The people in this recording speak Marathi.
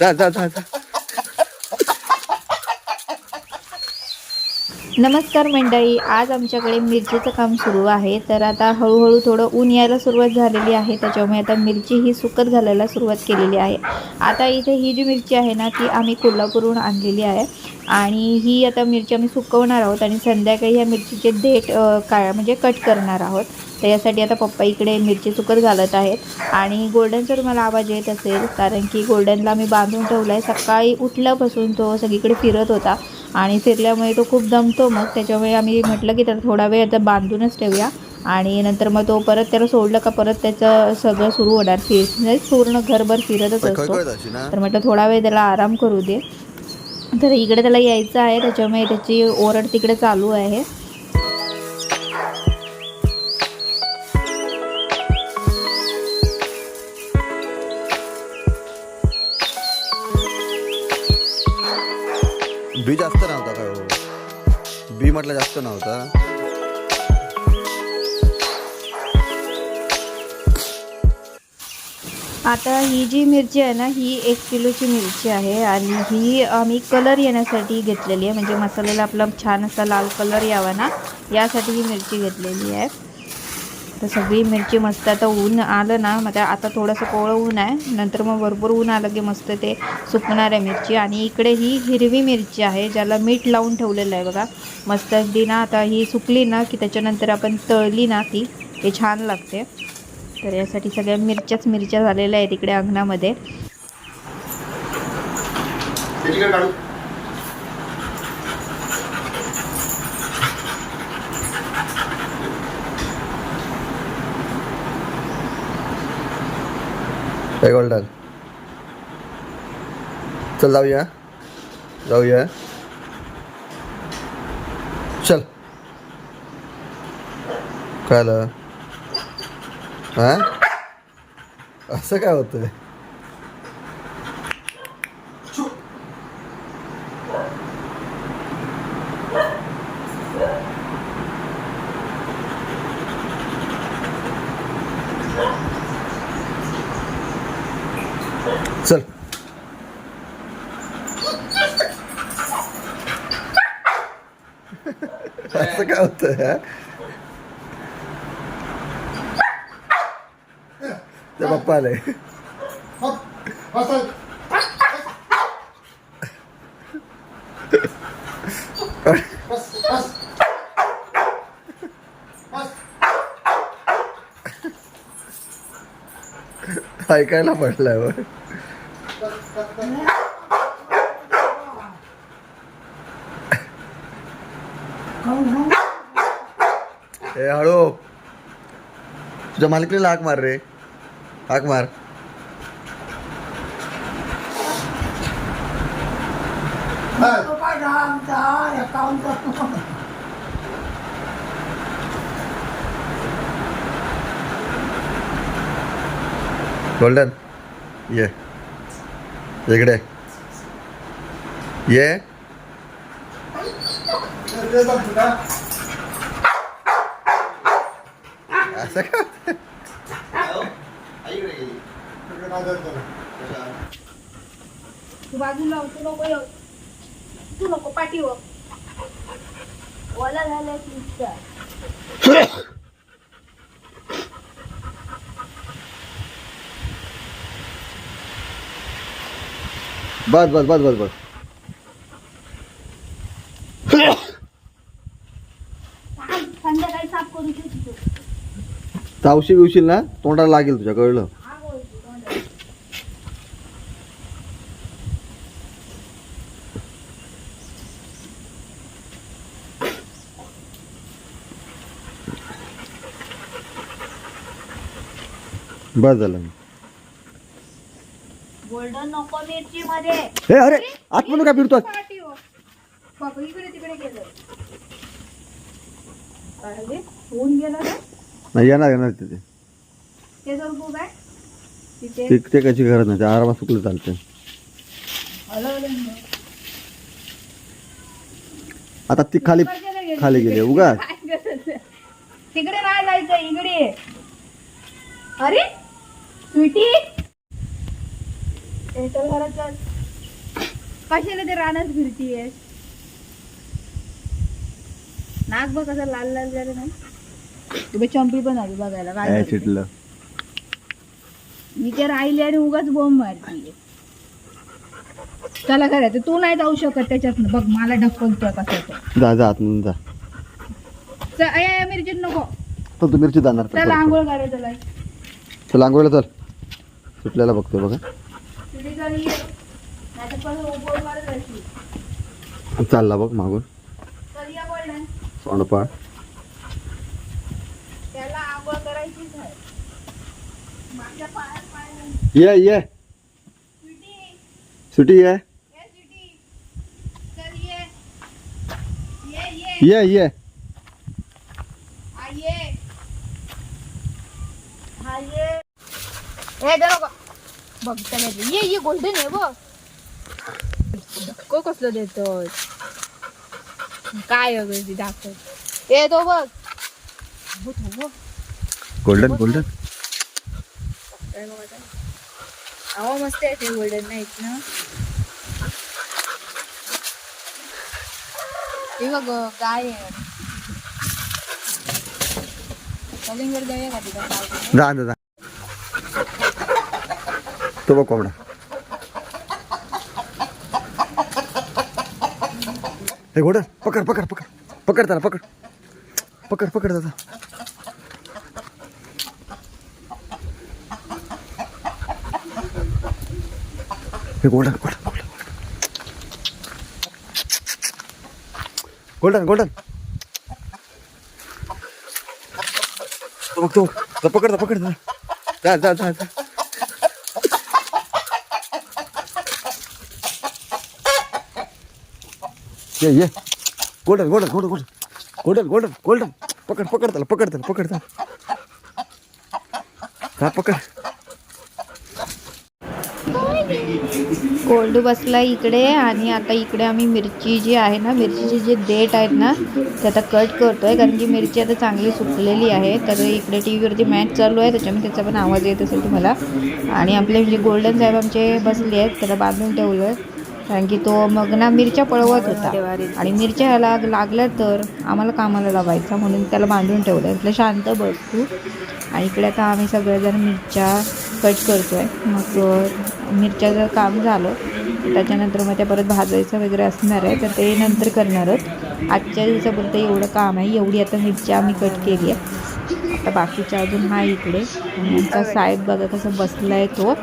जा जा जा जा. नमस्कार मंडळी आज आमच्याकडे मिरचीचं काम सुरू आहे. तर आता हळूहळू थोडं ऊन यायला सुरुवात झालेली आहे. त्याच्यामुळे आता मिरची ही सुकत घालायला सुरुवात केलेली आहे. आता इथे ही जी मिरची आहे ना ती आम्ही कोल्हापूरहून आणलेली आहे. आणि ही आता मिरची आम्ही सुकवणार आहोत आणि संध्याकाळी ह्या मिरचीचे देठ काय म्हणजे कट करणार आहोत. तर यासाठी आता पप्पा इकडे मिरची सुकत घालत आहेत. आणि गोल्डनचा तुम्हाला आवाज येत असेल कारण की गोल्डनला मी बांधून ठेवला आहे सकाळी उठल्यापासून तो सगळीकडे फिरत होता आणि फिरल्यामुळे तो खूप दमतो मग. त्याच्यामुळे आम्ही म्हटलं की त्याला थोडा वेळ आता बांधूनच ठेवूया. आणि नंतर मग तो परत त्याला सोडलं का परत त्याचं सगळं सुरू होणार. फिर म्हणजे पूर्ण घरभर फिरतच असतो. तर म्हटलं थोडा वेळ त्याला आराम करू दे. तर इकडे त्याला यायचं आहे त्याच्यामुळे त्याची ओरड तिकडे चालू आहे. बी जास्त नव्हता काय हो? बी म्हटलं जास्त नव्हता. आता ही जी मिरची आहे ना ही एक किलोची मिरची आहे आणि ही आम्ही कलर येण्यासाठी घेतलेली आहे. म्हणजे मसाल्याला आपला छान असा लाल कलर यावा ना यासाठी ही मिरची घेतलेली आहे. तर सगळी मिरची मस्त आता ऊन आलं ना मग त्या- आता थोडंसं कोवळं ऊन आहे. नंतर मग भरपूर ऊन आलं की मस्त ते सुकणार आहे मिरची. आणि इकडे ही हिरवी मिरची आहे ज्याला मीठ लावून ठेवलेलं आहे बघा. मस्त अगदी ना आता ही सुकली ना की त्याच्यानंतर आपण तळली ना ती ते छान लागते. तर यासाठी सगळ्या मिरच्याच मिरच्या झालेल्या आहेत इकडे अंगणामध्ये. गोल्डन. चल जाऊया. जाऊया. चल. काय हा? असं काय होतंय? चल. असं काय होतंय हा? ते पप्पा आले ऐकायला पडलाय वर ए हळू. तुझ्या मालिकला हाक मार रे. हाक मार गोल्डन ये। इकडे। ये। असं का तू बाजूला तू नको येऊ. तू नको पाठीवर ओला झालाय बस बस बस बस बस. संध्याकाळी साफ करू शकतो चावशी बिवशील ना तोंडाला लागेल तुझ्या कळलं? बस झालं गोल्डन नको मिरची मध्ये. हे अरे आतमधून काय बाबा इकडे तिकडे गेलं गेलं ना? नाही येणार येणार तिथे. ते जर तिथे. ते ते कशी करत नाही ते आरामात सुकलं चालते हलवलं. आता ती खाली? खाली गेली उगा? तिकडे नाही जायचं इकडे. अरे स्वीटी! ए, चल घरात चल कशाला ते रानात फिरतीये नाक बघ कसं लाल लाल झालं ना. तुम्ही चंपी पण आली बघायला काय? चिटलं मी ते राहिली आणि उगाच बॉम्ब मारतीये. चला करायचं तू नाही जाऊ शकत त्याच्यात बघ मला ढकलतोय कसं तो. जा जा आतमधून जा. च- अय, अय, मिरची नको. तू मिरची जाणार चल आंघोळ करायचं चला. चल आंघोळीला चल. सुटल्याला बघतोय बघा. ये चालला बघ मागून. सोंडपाळ. ये ये. स्वीटी, सुटी ये. ये ये. ये, ये. ये ये. हा, ये. हा, ये. ये ये गोल्डन आहे बघ धक्को कसलं देतोय काय अगं ती दाखव ए तो बघ. गोल्डन गोल्डन काय. अहो मस्त आहे ते गोल्डन नाईट ना हे बघ गाय आहे कलिंगड गाय का तिथं जा जा जा तो बघ कोंबडा. हे गोल्डन पकड पकड पकड. पकड त्याला पकड. पकड पकड दादा हे golden golden golden. Golden golden. तो बघ तो बघ. जा पकड जा पकड जा जा जा जा जा ये ये golden golden golden golden golden golden golden पकड पकड त्याला पकड त्याला पकड त्याला हा पकड कोल्डू बसला इकडे आणि आता इकडे आम्ही मिरची जी आहे ना मिरचीचे जे देठ आहेत ना ते आता कट करतोय. कारण की मिरची आता चांगली सुकलेली आहे. तर इकडे टी व्हीवरती मॅच चालू आहे. त्याच्यामुळे त्याचा पण आवाज येत असेल तुम्हाला. आणि आपले म्हणजे गोल्डन साहेब आमचे बसले आहेत त्याला बांधून ठेवलं आहे कारण की तो मग ना मिरच्या पळवत होता. आणि मिरच्या ह्याला लागल्या तर आम्हाला कामाला लावायचा म्हणून त्याला बांधून ठेवलं आहे म्हटलं शांत बस तू. आणि इकडे आता आम्ही सगळेजण मिरच्या कट करतो आहे मग मिरच्याचं काम झालं त्याच्यानंतर मग त्या परत भाजायचं वगैरे असणार आहे तर ते नंतर करणार आहोत. आजच्या दिवसापर्यंत एवढं काम आहे एवढी आता मिरच्या आम्ही कट केली आहे. आता बाकीच्या अजून हा इकडे आमचा साहेब बघा कसं बसला आहे तो.